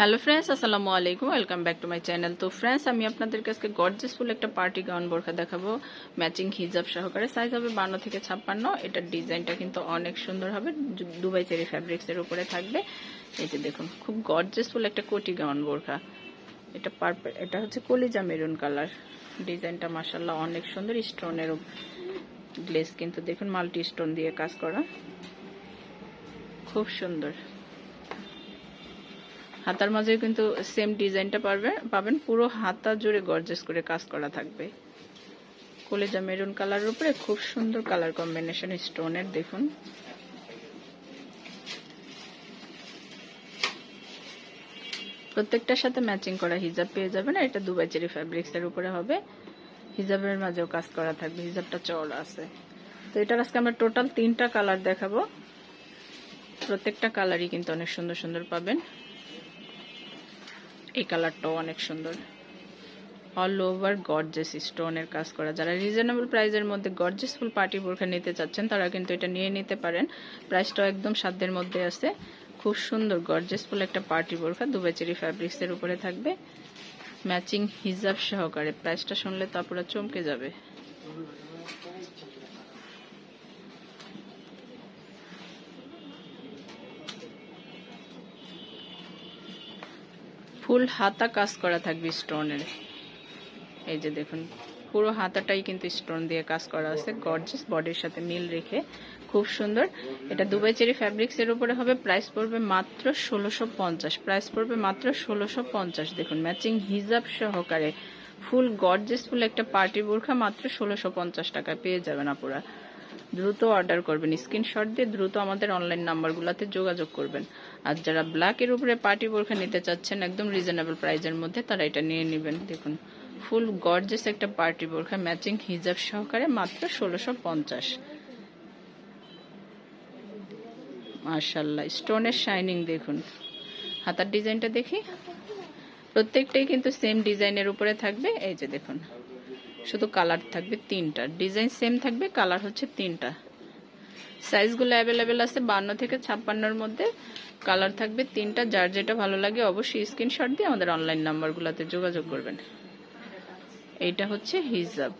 Hello friends আসসালামু আলাইকুম welcome back to my channel তো ফ্রেন্ডস আমি আপনাদের কাছে গর্জেস ফুল একটা পার্টি গাউন বোরখা দেখাবো। ম্যাচিং হিজাব সহকারে সাইজ হবে বান্ন থেকে ছাপ্পান্ন। এটার ডিজাইনটা কিন্তু অনেক সুন্দর হবে। দুবাই চেরি ফ্যাব্রিক্স এর উপরে থাকবে। এই যে দেখুন, খুব গর্জেস ফুল একটা কোটি গাউন বোরখা। এটা পার্পল এটা হচ্ছে কলিজা মেরুন কালার ডিজাইনটা মাসাল্লাহ অনেক সুন্দর। স্টোনের গ্লেস কিন্তু দেখুন মাল্টি স্টোন দিয়ে কাজ করা। খুব সুন্দর। হাতার মাঝে কিন্তু সেম ডিজাইনটা পারবে, পাবেন পুরো হাতা জুড়ে গর্জেস করে কাজ করা থাকবে। কলেজা মেরুন কালারের উপরে খুব সুন্দর কালার কম্বিনেশন স্টোনের দেখুন। প্রত্যেকটার সাথে ম্যাচিং করা হিজাব পেয়ে যাবেন এটা দুবাই চেরি ফ্যাব্রিক্স এর উপরে হবে। হিজাবের মাঝেও কাজ করা থাকবে, হিজাবটা চওড়া আছে। তো এটার আজকে আমরা টোটাল তিনটা কালার দেখাবো। প্রত্যেকটা কালারই কিন্তু অনেক সুন্দর সুন্দর পাবেন। এই কালারটাও অনেক সুন্দর। অল ওভার গর্জেস স্টোনের কাজ করা। যারা রিজনেবল প্রাইসের মধ্যে গর্জেস ফুল পার্টি বোরখা নিতে চাচ্ছেন, তারা কিন্তু এটা নিয়ে নিতে পারেন। প্রাইসটাও একদম সাধ্যের মধ্যে আছে। খুব সুন্দর গর্জেস ফুল একটা পার্টি বোরখা দুবেচেরি ফ্যাব্রিক্সের উপরে থাকবে। ম্যাচিং হিজাব সহকারে। প্রাইসটা শুনলে তো আপনারা চমকে যাবে। ফুল হাতা কাজ করা থাকবে স্টোনের। এই যে দেখুন, পুরো হাতাটাই কিন্তু স্টোন দিয়ে কাজ করা আছে। গর্জিয়াস বডির সাথে মিল রেখে খুব সুন্দর। এটা দুবাই চেরি ফ্যাব্রিক্স এর উপরে হবে। প্রাইস পড়বে মাত্র ষোলোশো পঞ্চাশ। প্রাইস পড়বে মাত্র ষোলোশো পঞ্চাশ। দেখুন ম্যাচিং হিজাব সহকারে। ফুল গর্জেস ফুল একটা পার্টি বোরখা মাত্র ষোলোশো পঞ্চাশ টাকায় পেয়ে যাবেন আপুরা। দ্রুত অর্ডার করবেন। স্ক্রিনশট দিয়ে দ্রুত আমাদের অনলাইন নাম্বারগুলোতে যোগাযোগ করবেন। আর যারা ব্ল্যাকের উপরে পার্টি বোরখা নিতে চাচ্ছেন, একদম রিজনেবল প্রাইজের মধ্যে তারা এটা নিয়ে নেবেন। দেখুন ফুল গর্জেস একটা পার্টি বোরখা ম্যাচিং হিজাব সহকারে মাত্র ষোলোশো পঞ্চাশ। মার্শাল্লাহ স্টোনের শাইনিং দেখুন। হাতার ডিজাইনটা দেখি। প্রত্যেকটাই কিন্তু সেম ডিজাইনের উপরে থাকবে। এই যে দেখুন। শুধু কালার থাকবে তিনটা। ডিজাইন সেম থাকবে, কালার হচ্ছে তিনটা। সাইজগুলো অ্যাভেলেবেল আছে বান্ন থেকে ছাপ্পান্নর মধ্যে। কালার থাকবে তিনটা, যার যেটা ভালো লাগে অবশ্যই স্ক্রিনশট দিয়ে আমাদের অনলাইন নাম্বারগুলোতে যোগাযোগ করবেন। এইটা হচ্ছে হিজাব।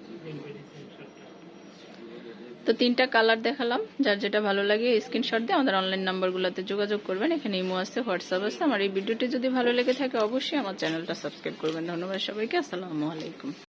তো তিনটা কালার দেখালাম, যার যেটা ভালো লাগে স্ক্রিনশট দিয়ে আমাদের অনলাইন নাম্বারগুলোতে যোগাযোগ করবেন। এখানে ইমো আছে, হোয়াটসঅ্যাপ আছে। আমার এই ভিডিওটি যদি ভালো লেগে থাকে অবশ্যই আমার চ্যানেলটা সাবস্ক্রাইব করবেন। ধন্যবাদ সবাইকে, আসসালামু আলাইকুম।